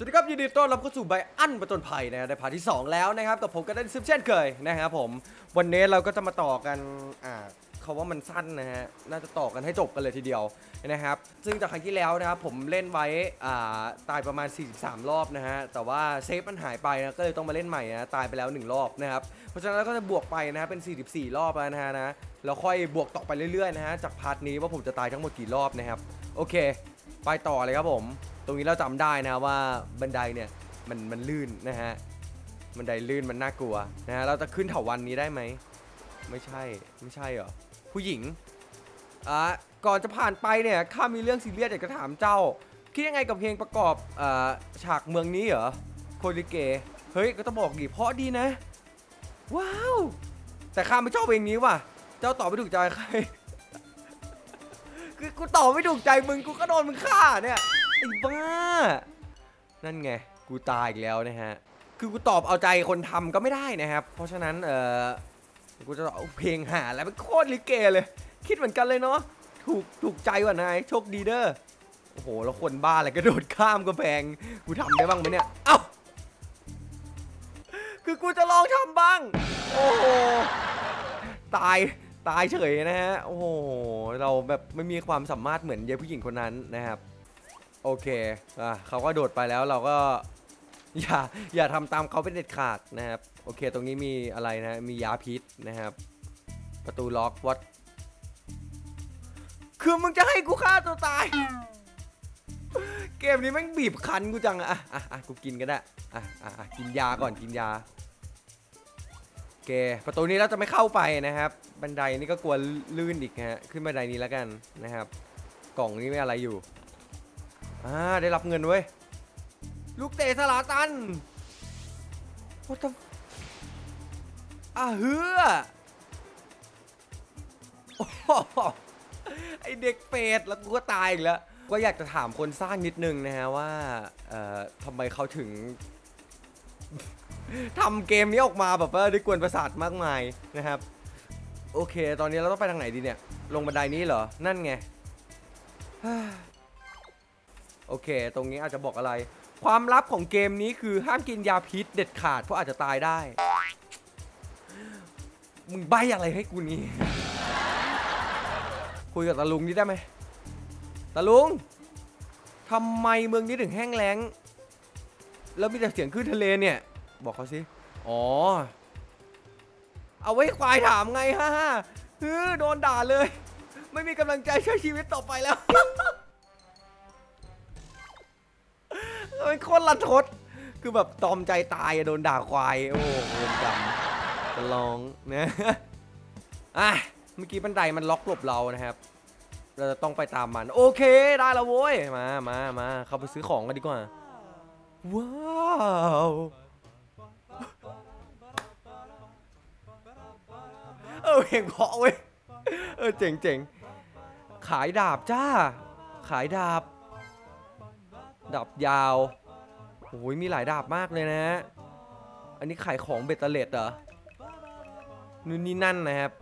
สวัสดีครับยินดีต้อนรับเข้าสู่ไบอั้นประจนภัยนะในพาร์ทที่ 2 แล้วนะครับกับผมก็ได้ซิมเช่นเคยนะครับผมวันนี้เราก็จะมาต่อกันอ่าเขาว่ามันสั้นนะฮะน่าจะต่อกันให้จบกันเลยทีเดียวนะครับ ซึ่งจากครั้งที่แล้วนะครับผมเล่นไว้อ่าตายประมาณ 43 รอบนะฮะแต่ว่าเซฟมันหายไปนะก็เลยต้องมาเล่นใหม่นะตายไปแล้ว 1 รอบนะครับเพราะฉะนั้นเราก็จะบวกไปนะฮะเป็น 44 รอบแล้วนะฮะนะแล้วค่อยบวกต่อไปเรื่อยๆนะฮะจากพาร์ทนี้ว่าผมจะตายทั้งหมดกี่รอบนะครับโอเค ไปต่อเลยครับผม ตรงนี้เราจำได้นะว่าบันไดเนี่ยมันมันลื่นนะฮะบันไดลื่นมันน่ากลัวนะฮะเราจะขึ้นเถาวันนี้ได้ไหมไม่ใช่ไม่ใช่เหรอผู้หญิงอะก่อนจะผ่านไปเนี่ยข้ามีเรื่องซีเรียสอยากจะถามเจ้าคิดยังไงกับเพลงประกอบอ่าฉากเมืองนี้เหรอโคลิเกเฮ้ยก็ต้องบอกดีเพราะดีนะ ว้าว แต่ข้าไม่ชอบเพลงนี้ว่ะ เจ้าตอบไม่ถูกใจใครคือกูตอบไม่ถูกใจมึงกูก็โดนมึงฆ่าเนี่ย ไอ้บ้า นั่นไง กูตายอีกแล้วนะฮะ คือกูตอบเอาใจคนทำก็ไม่ได้นะครับ เพราะฉะนั้นเออกูจะเอาเพลงหาแล้วเป็นโคตรลิเกเลย คิดเหมือนกันเลยเนาะ ถูกถูกใจว่ะนาย โชคดีเด้อ โอ้โห แล้วคนบ้าอะไรกระโดดข้ามกำแพง กูทำได้บ้างไหมเนี่ย เอ้า คือกูจะลองทำบ้าง โอ้โห ตายตายเฉยนะฮะ โอ้โห เราแบบไม่มีความสามารถเหมือนยายผู้หญิงคนนั้นนะครับ โอเคอะเขาก็โดดไปแล้วเราก็ อย่าอย่าทำตามเขาเป็นเด็ดขาดนะครับ โอเค ตรงนี้มีอะไรนะ มียาพิษนะครับ ประตูล็อกวัดคือมึงจะให้กูฆ่าตัวตาย เกมนี้แม่งบีบคั้นกูจังอะอะอะกูกินก็ได้อะอะอะกินยาก่อนกินยาโอเค ประตูนี้เราจะไม่เข้าไปนะครับ บันไดนี่ก็กลัวลื่นอีกฮะขึ้นบันไดนี้แล้วกันนะครับ กล่องนี้ไม่อะไรอยู่ อ่าได้รับเงินเว้ย ลูกเตะสลาตัน What the อะเฮือไอเด็กเป็ดแล้วกูก็ตายอีกแล้ว ก็อยากจะถามคนสร้างนิดนึงนะฮะว่าเอ่อทำไมเขาถึงทำเกมนี้ออกมาแบบว่าได้กวนประสาทมากมายนะครับ โอเค ตอนนี้เราต้องไปทางไหนดีเนี่ย ลงบันไดนี้เหรอ นั่นไง โอเค ตรงนี้อาจจะบอกอะไร ความลับของเกมนี้คือห้ามกินยาพิษเด็ดขาดเพราะอาจจะตายได้ มึงใบอะไรให้กูนี่ คุยกับตาลุงนี่ได้ไหมตาลุงทำไมเมืองนี้ถึงแห้งแล้ง แล้วมีแต่เสียงคลื่นทะเลเนี่ย บอกเขาสิ อ๋อ เอาไว้ควายถามไงฮ่าฮ่าโดนด่าเลย ไม่มีกำลังใจใช้ชีวิตต่อไปแล้ว เป็นคนลันทด คือแบบตอมใจตายโดนด่าควาย โอ้โหเวรกรรมจะลองนะอะเมื่อกี้บันไดมันล็อกหลบเรานะครับ เราจะต้องไปตามมัน โอเคได้แล้วโว้ย มามามาเข้าไปซื้อของกันดีกว่า ว้าวเออเพลงเพราะเว้ย เออเจ๋งเจ๋งขายดาบจ้า ขายดาบ ดาบยาว โอ้ยมีหลายดาบมากเลยนะ อันนี้ขายของเบตเตอร์เลดเหรอนู่นนี่นั่นนะครับ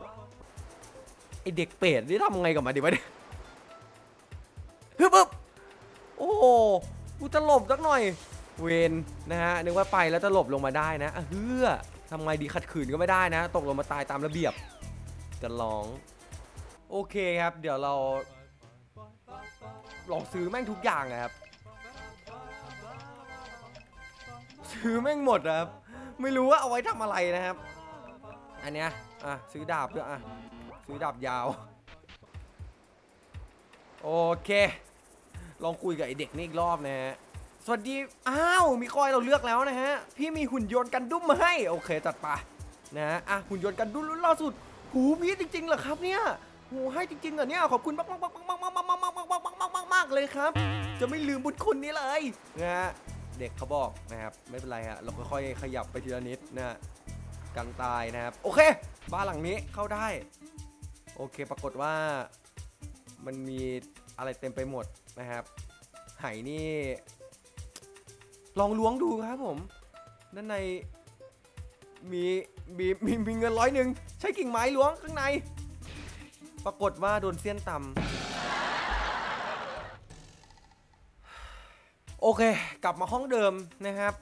ไอเด็กเป็ดนี่ทำไงกับมันดีวะเนี่ยฮึบฮึบโอ้โหกูจะหลบสักหน่อย เวนนะฮะนึกว่าไปแล้วจะหลบลงมาได้นะอะเฮือทำไงดีขัดขืนก็ไม่ได้นะ ตกลงมาตายตามระเบียบจะร้อง โอเคครับ เดี๋ยวเราลองซื้อแม่งทุกอย่างนะครับ ซื้อแม่งหมดนะครับ ไม่รู้ว่าเอาไว้ทำอะไรนะครับ อันเนี้ยอะซื้อดาบด้วยอะซื้อดาบยาว โอเค ลองคุยกับไอเด็กนี่อีกรอบนะฮะสวัสดี อ้าว มีคอยเราเลือกแล้วนะฮะ พี่มีหุ่นยนต์กันดุ้มมาให้ โอเค จัดไปนะฮะอะหุ่นยนต์กันดุ้มรุ่นล่าสุด หูพี่จริงๆเหรอครับเนี่ยหูให้จริงๆเหรอเนี่ย ขอบคุณมากๆๆๆๆๆๆๆๆๆๆๆๆๆเลยครับ จะไม่ลืมบุญคุณนี้เลยนะฮะ เด็กเขาบอกนะครับ ไม่เป็นไรฮะเราค่อยๆขยับไปทีละนิดนะฮะกันตายนะครับ โอเค บ้านหลังนี้เข้าได้ โอเคปรากฏว่ามันมีอะไรเต็มไปหมดนะครับไหนี่ ลองล้วงดูครับผมด้านในมีมีมีมีเงินร้อยหนึ่งใช้กิ่งไม้ล้วงข้างใน ปรากฏว่าโดนเสี้ยนต่ำ โอเค กลับมาห้องเดิมนะครับ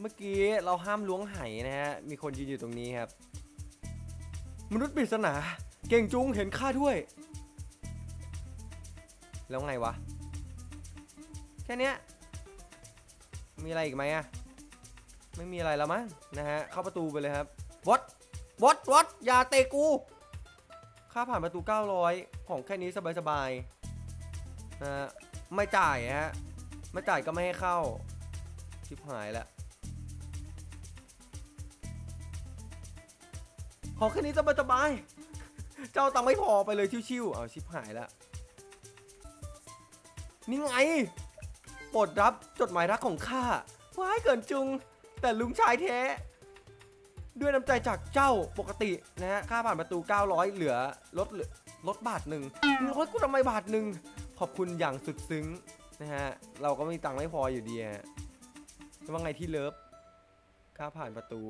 เมื่อกี้เราห้ามล้วงไหนะฮะ มีคนยืนอยู่ตรงนี้ครับ มนุษย์ปริศนา เก่งจุงเห็นข้าด้วย แล้วไงวะ แค่เนี้ยมีอะไรอีกไหมอะไม่มีอะไรแล้วมั้งนะฮะ เข้าประตูไปเลยครับวัดวัดวัดอย่าเตะกูค่าผ่านประตู 900 ของแค่นี้สบายๆนะฮะไม่จ่ายฮะ ไม่จ่ายก็ไม่ให้เข้าชิบหายแล้วของแค่นี้สบายเจ้าตังไม่พอไปเลยชิวๆเอาชิบหายแล้วนี่ไงโปรดรับจดหมายรักของข้าว้ายเกินจุง แต่ลุงชายแท้ ด้วยน้ำใจจากเจ้าปกตินะฮะค่าผ่านประตู 900 เหลือลดเหลือลดบาทหนึ่งมึงลดกูทำไมบาทหนึ่งขอบคุณอย่างสุดซึ้ง นะฮะ เราก็ไม่มีตังค์ไม่พออยู่ดีฮะว่าไงที่เลิฟค่าผ่านประตู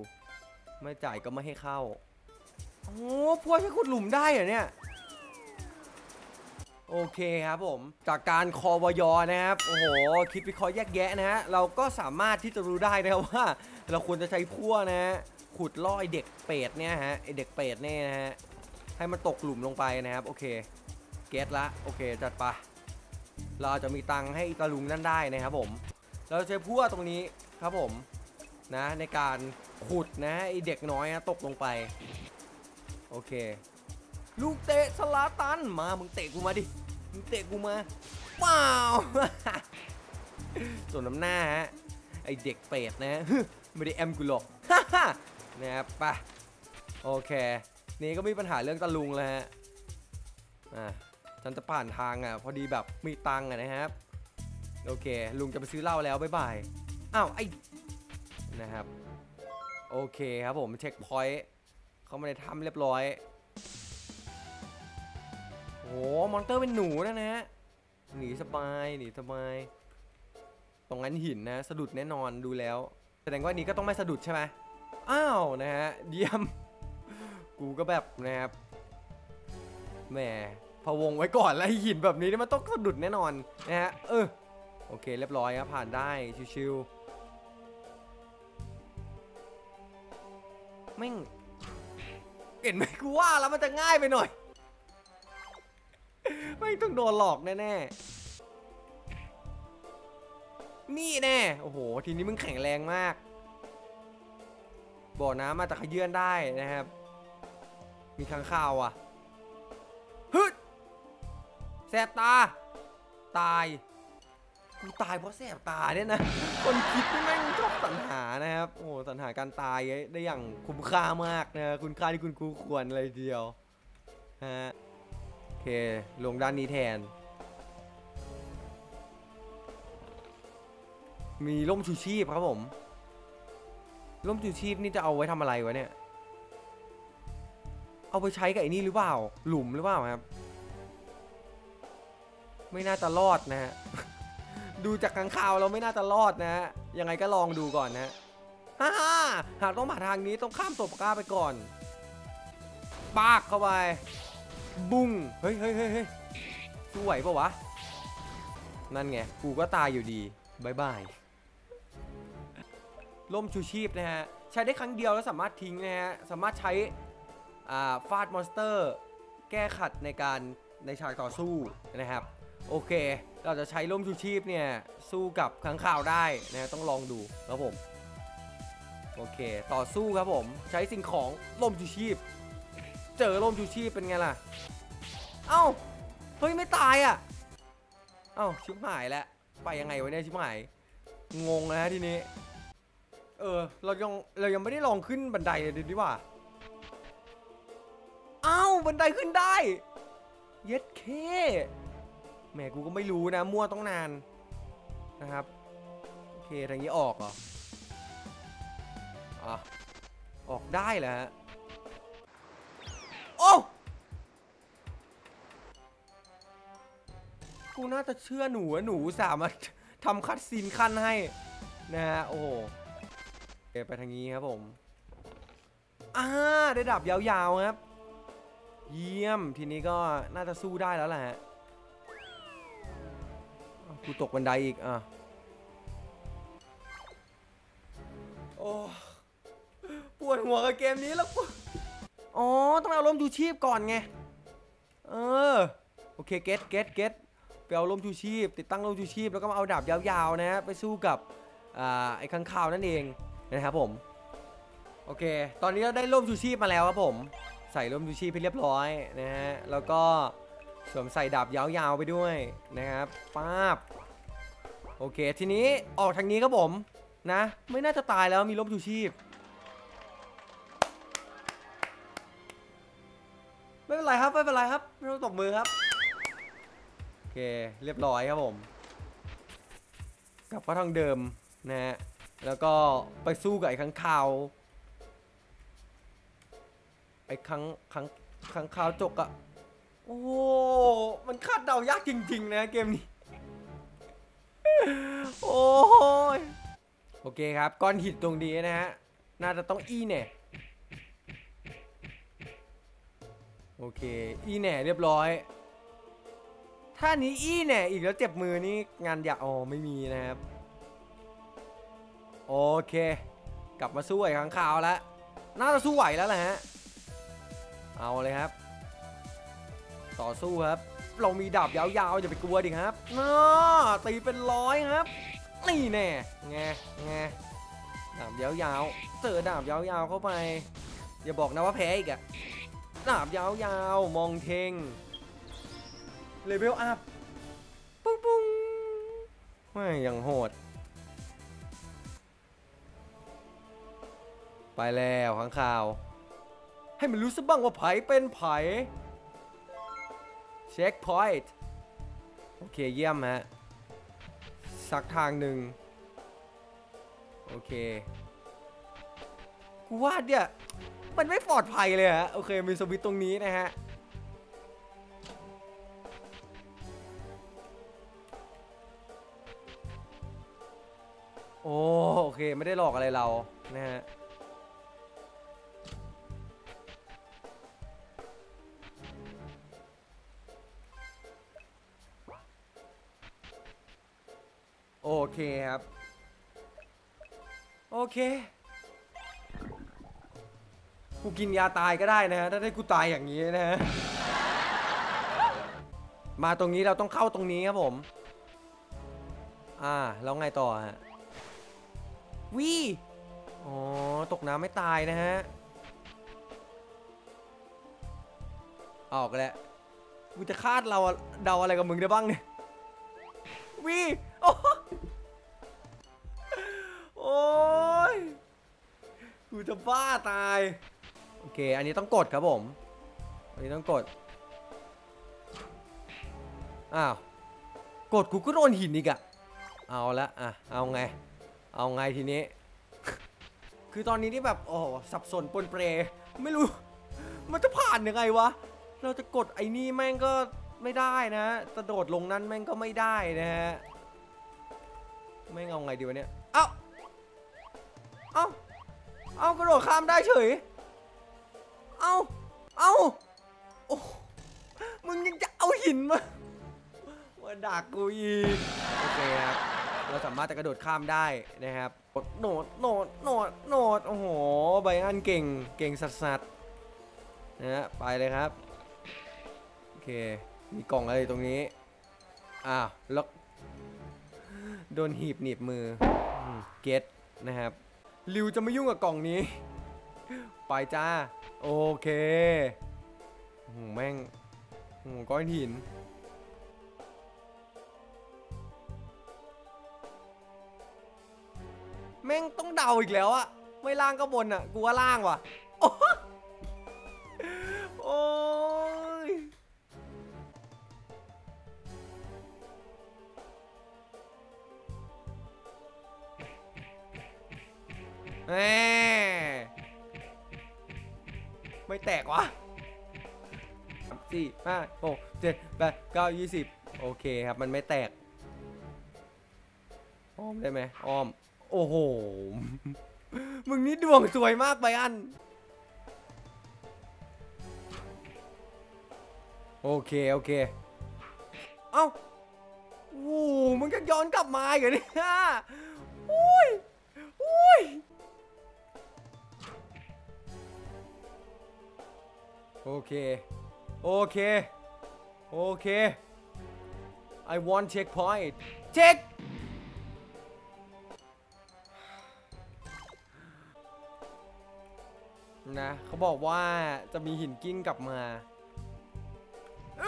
ไม่จ่ายก็ไม่ให้เข้า โอ้พวกใช้ขุดหลุมได้เหรอเนี่ย โอเคครับผม จากการคอวยอนะครับ โอ้โห คิดวิเคราะห์แยกแยะนะฮะ เราก็สามารถที่จะรู้ได้นะครับว่า เราควรจะใช้พั่วนะฮะ ขุดล่อไอเด็กเป็ดเนี่ยฮะ ไอเด็กเป็ดเนี่ยนะฮะ ให้มันตกหลุมลงไปนะครับ โอเค เก็ตละ โอเค จัดไป เราอาจจะมีตังค์ให้อีตาลุงนั่นได้นะครับผมเราใช้พั่วตรงนี้ครับผมนะในการขุดนะไอเด็กน้อยนะตกลงไป โอเค ลูกเตะสลาตันมามึงเตะกูมาดิมึงเตะกูมาว้าวส่วนน้ำหน้าฮะไอเด็กเป็ดนะไม่ได้แอมกูหรอกนะครับไปโอเค นี่ก็มีปัญหาเรื่องตะลุงแล้วฮะอะ ฉันจะผ่านทางอะพอดีแบบมีตังค์อะนะครับ โอเค ลุงจะไปซื้อเหล้าแล้วบ๊ายบายอ้าวไอ้นะครับ โอเคครับผมเช็คพอยต์เข้ามาในถ้ำเรียบร้อยโอ้มอนเตอร์เป็นหนูนะนะฮะหนีสบายหนีสบายตรงนั้นหินนะสะดุดแน่นอนดูแล้ว แสดงว่านนี้ก็ต้องไม่สะดุดใช่ไหมอ้าวนะฮะเยี่ยม กูก็แบบนะครับแหม พะวงไว้ก่อนแล้วหินแบบนี้นี่มันต้องสะดุดแน่นอนนะฮะเออโอเคเรียบร้อยครับผ่านได้ชิวๆแม่งเห็นไหมกูว่าแล้วมันจะง่ายไปหน่อยไม่ต้องโดนหลอกแน่ๆนี่แน่โอ้โหทีนี้มึงแข็งแรงมากบ่อน้ำมาจะขยื่นได้นะครับ มีค้างคาวอะ แสบตา ตาย กูตายเพราะแสบตาเนี่ยนะ คนคิดนี่แม่งชอบสรรหานะครับ โอ้สรรหาการตายได้อย่างคุ้มค่ามากนะ คุณค่าที่คุณคูควรเลยเดียวฮะโอเค ลงด้านนี้แทน มีร่มชูชีพครับผม ร่มชูชีพนี่จะเอาไว้ทำอะไรวะเนี่ย เอาไปใช้กับไอ้นี่หรือเปล่า หลุมหรือเปล่าครับ ไม่น่าจะรอดนะฮะ ดูจากข้างข่าวเราไม่น่าจะรอดนะฮะ ยังไงก็ลองดูก่อนนะฮ่าฮ่าหากต้องผ่านทางนี้ต้องข้ามศพก้าไปก่อน ปากเข้าไป บุ้ง เฮ้ยเฮ้ยเฮ้ยเฮ้ยปะวะ นั่นไง กูก็ตายอยู่ดีบายบาย ล่มชูชีพนะฮะ ใช้ได้ครั้งเดียวแล้วสามารถทิ้งนะฮะ สามารถใช้อ่าฟาดมอนสเตอร์ แก้ขัดในการในฉากต่อสู้นะครับ โอเค เราจะใช้ล่มชูชีพเนี่ยสู้กับข้างข่าวได้นะต้องลองดูครับผม โอเค ต่อสู้ครับผม ใช้สิ่งของล่มชูชีพ เจอล่มชูชีพเป็นไงล่ะ เอ้า เฮ้ยไม่ตายอะ เอ้าชิบหายแล้ว ไปยังไงวะเนี่ยชิบหาย งงนะฮะทีนี้ เออ เรายังเรายังไม่ได้ลองขึ้นบันไดเลยดีกว่าเอ้าบันไดขึ้นได้ เย็ดเค แหมกูก็ไม่รู้นะมั่วต้องนานนะครับโอเคทางนี้ออกเหรออะออกได้แหละฮะโอ้กูน่าจะเชื่อหนูหนูสามารถทำคัดซีนขั้นให้นะฮะโอ้โหโอเคไปทางนี้ครับผมอ่าได้ดับยาวๆครับ เยี่ยมทีนี้ก็น่าจะสู้ได้แล้วแหละ กูตกบันไดอีกอะโอ้ปวดหัวกับเกมนี้แล้วกูอ๋อ ต้องเอาลมชูชีพก่อนไง เออ โอเค เก็ตเก็ตเก็ตไปเอาลมชูชีพ ติดตั้งลมชูชีพ แล้วก็มาเอาดาบยาวๆนะ ไปสู้กับ อ่า ไอ้ข้างข่าวนั่นเองนะครับผม โอเค ตอนนี้เราได้ลมชูชีพมาแล้วครับผม ใส่ลมชูชีพไปเรียบร้อยนะฮะ แล้วก็ สวมใส่ดาบยาวๆไปด้วยนะครับป้าบโอเค ทีนี้ออกทางนี้ครับผมนะ ไม่น่าจะตายแล้วมีร่มชูชีพ ไม่เป็นไรครับ ไม่เป็นไรครับ ไม่ต้องตบมือครับ โอเค เรียบร้อยครับผม กลับมาทางเดิมนะฮะแล้วก็ไปสู้กับไอ้ข้างคาวไอ้ข้างข้างข้างคาวจกอะ โอ้มันคาดเดายากจริง ๆ นะเกมนี้ โอ้ยโอเคครับ ก้อนหินตรงนี้นะฮะ น่าจะต้องอีแหน่ โอเค อีแหน่เรียบร้อย ถ้านี้อีแหน่อีกแล้วเจ็บมือนี่งานอยากอ๋อไม่มีนะครับ โอเค กลับมาสู้ไอ้ข้างข่าวแล้ว น่าจะสู้ไหวแล้วแหละฮะ เอาเลยครับ ต่อสู้ครับ เรามีดาบยาวๆอย่าไปกลัวดิครับน่าตีเป็นร้อยครับนี่แน่ไงไงดาบยาวๆเจอดาบยาวๆเข้าไป อย่าบอกนะว่าแพ้อีกอะดาบยาวๆมองเทงเลเวลอัพปุ้งปุ้งไม่ยังโหด ไปแล้วข้างข่าว ให้มันรู้ซะบ้างว่าไผเป็นไผ เช็คพอยต์โอเคเยี่ยมฮะสักทางหนึ่งโอเคกูว่าเนี่ยมันไม่ปลอดภัยเลยฮะโอเคมีสวิตตรงนี้นะฮะโอ้โอเคไม่ได้หลอกอะไรเรานะฮะ เคครับ โอเค กูกินยาตายก็ได้นะฮะ ถ้าได้กูตายอย่างนี้นะฮะ มาตรงนี้เราต้องเข้าตรงนี้ครับผม อ่า แล้วไงต่อฮะวีอ๋อ ตกน้ำไม่ตายนะฮะ ออกแล้วกูจะคาดเราเดาอะไรกับมึงได้บ้างเนี่ยวี โอ้ยกูจะบ้าตาย โอเค อันนี้ต้องกดครับผม อันนี้ต้องกด อ้าว กดกูก็โดนหินอีกอะเอาละอะ เอาไง เอาไงทีนี้ คือตอนนี้ที่แบบ โอ้สับสนปนเปรไม่รู้ มันจะผ่านยังไงวะ เราจะกดไอ้นี่แม่งก็ไม่ได้นะจะโดดลงนั้นแม่งก็ไม่ได้นะฮะแม่งเอาไงดีวะเนี่ย เอ้า เอ้า เอ้ากระโดดข้ามได้เฉย เอ้าเอ้าโอ้ มึงยังจะเอาหินมามาดักกูอีก โอเคครับ เราสามารถจะกระโดดข้ามได้นะครับโหนดโหนดโหนดโหนด โอ้โหไบอันเก่ง เก่งสัสสัสนะฮะ ไปเลยครับ โอเค มีกล่องอะไรตรงนี้ อ้าว แล้ว โดนหีบหนีบมือ เก็ตนะครับ ลิวจะไม่ยุ่งกับกล่องนี้ ไปจ้า โอเคหูแม่งหูก้อนหิน แม่งต้องเดาอีกแล้วอะไม่ล่างก็บนอะกูว่าล่างว่ะ มไม่แตกวะสามสี่ห้าหกเจ็ดแปดเก้ายี่สิบโอเคครับ มันไม่แตก อ้อมได้ไหมอ้อม โอ้โห มึงนี่ดวงสวยมากไปอัน โอเค โอเค เอ้าโอ้มึงจะย้อนกลับมาอีกเหรอเนี่ยอุ้ยอุ้ย โอเค โอเค โอเค I want checkpoint เช็คนะเขาบอกว่าจะมีหินกิ้งกลับมาอ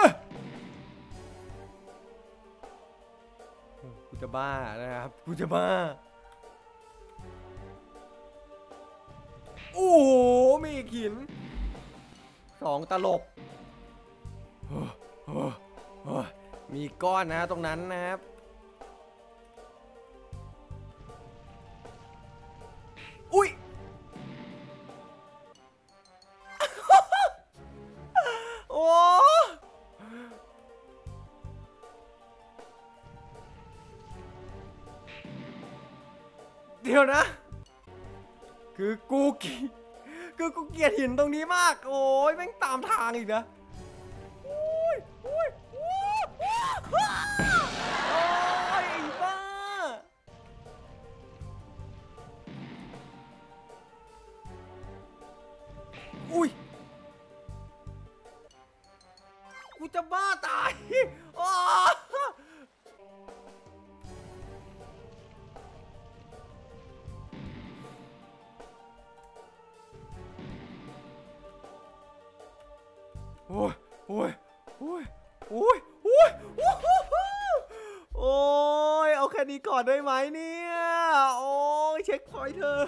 อกูจะบ้านะครับ กูจะบ้า โอ้โหมีอีกหิน สองตลบ มีก้อนนะตรงนั้นนะครับ อุ้ยโอ้เดี๋ยวนะ คือกูกลียด คือกูเกลียดหินตรงนี้มาก โอ้ยแม่งตามทางอีกนะ นี้ก่อนได้ไหมเนี่ย โอ้ยเช็คพอยต์เธอ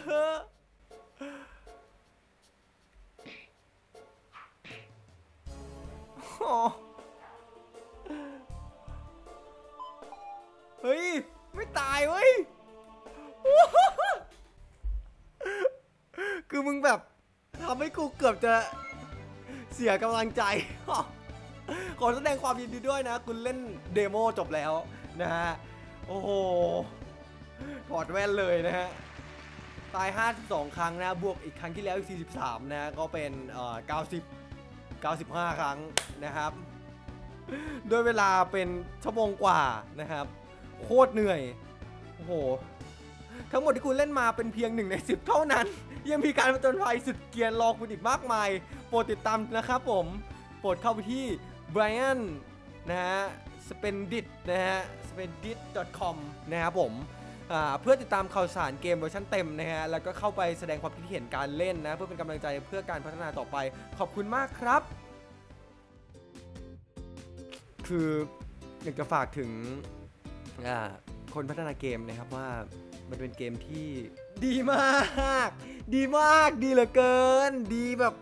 เฮ้ย ไม่ตายเว้ย คือมึงแบบทำให้กูเกือบจะเสียกำลังใจ ขอแสดงความยินดีด้วยนะ คุณเล่นเดโมจบแล้วนะฮะ โอ้โห ถอดแว่นเลยนะฮะ ตาย 52 ครั้งนะ บวกอีกครั้งที่แล้วอีก 43 นะ ก็เป็นเอ่อ90 95 ครั้งนะครับด้วยเวลาเป็นชั่วโมงกว่านะครับ โคตรเหนื่อย โอ้โห ทั้งหมดที่คุณเล่นมาเป็นเพียงหนึ่งใน 10 เท่านั้น ยังมีการผจญภัยสุดเกียนรอคุณอีกมากมาย โปรดติดตามนะครับผม โปรดเข้าไปที่ Brian นะฮะ spendit นะฮะ spendit.com นะครับผมเพื่อติดตามข่าวสารเกมเวอร์ชันเต็มนะฮะ แล้วก็เข้าไปแสดงความคิดเห็นการเล่นนะ เพื่อเป็นกำลังใจเพื่อการพัฒนาต่อไป ขอบคุณมากครับ คืออยากจะฝากถึงคนพัฒนาเกมนะครับว่ามันเป็นเกมที่ดีมาก ดีมาก ดีเหลือเกิน ดีแบบ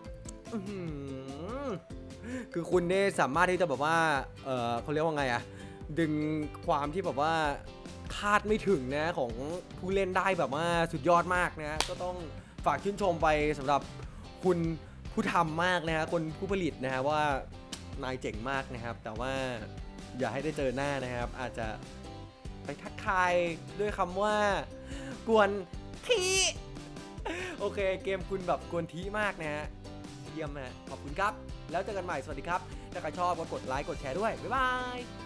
คือคุณเนี่ยสามารถที่จะแบบว่า เออเขาเรียกว่าไงอะดึงความที่แบบว่าคาดไม่ถึงนะของผู้เล่นได้แบบว่าสุดยอดมากนะก็ต้องฝากชื่นชมไปสำหรับคุณผู้ทำมากนะฮะคนผู้ผลิตนะฮะว่านายเจ๋งมากนะครับ แต่ว่าอย่าให้ได้เจอหน้านะครับ อาจจะไปทักทายด้วยคำว่ากวนทีโอเค เกมคุณแบบกวนทีมากนะฮะเยี่ยมนะขอบคุณครับ แล้วเจอกันใหม่สวัสดีครับถ้าใครชอบก็กดไลค์กดแชร์ด้วยบ๊ายบาย